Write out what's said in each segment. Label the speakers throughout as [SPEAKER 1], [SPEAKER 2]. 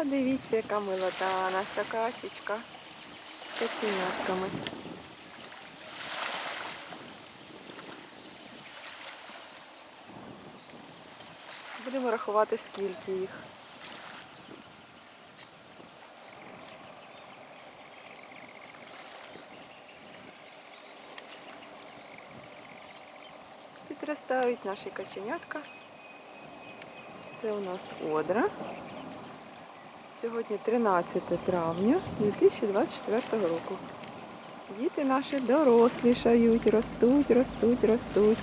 [SPEAKER 1] А дивіться, яка милота наша качечка з каченятками. Будемо рахувати, скільки їх. Підростають наші каченятка. Це у нас одра. Сьогодні 13 травня 2024 року. Діти наші дорослішають, ростуть, ростуть, ростуть.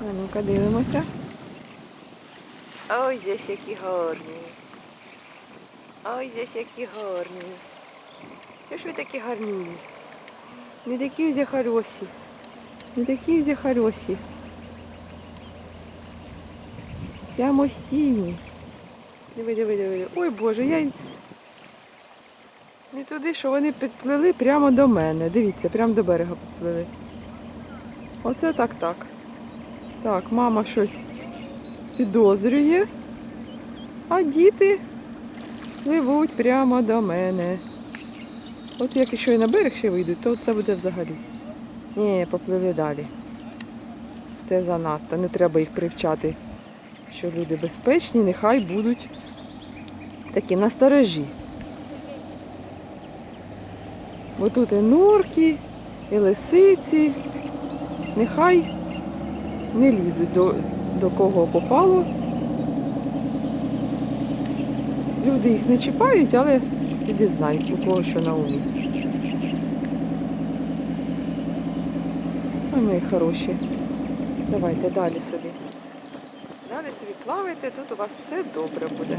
[SPEAKER 1] А ну-ка дивимося. Ой, же які гарні. Ой, же які гарні. Що ж ви такі гарні? Не такі вже хороші. Не такі вже хороші. Самостійні. Диви, диви, диви. Ой Боже, я не туди, що вони підплили прямо до мене. Дивіться, прямо до берега підплили. Оце так так. Так, мама щось підозрює, а діти пливуть прямо до мене. От як ще й на берег ще вийдуть, то це буде взагалі. Ні, поплили далі. Це занадто, не треба їх привчати, що люди безпечні, нехай будуть такі насторожі. Бо тут і норки, і лисиці, нехай не лізуть до, до кого попало. Люди їх не чіпають, але піди знай, у кого що на умі. Ой, мої хороші. Давайте далі собі. Далі собі плавайте, тут у вас все добре буде.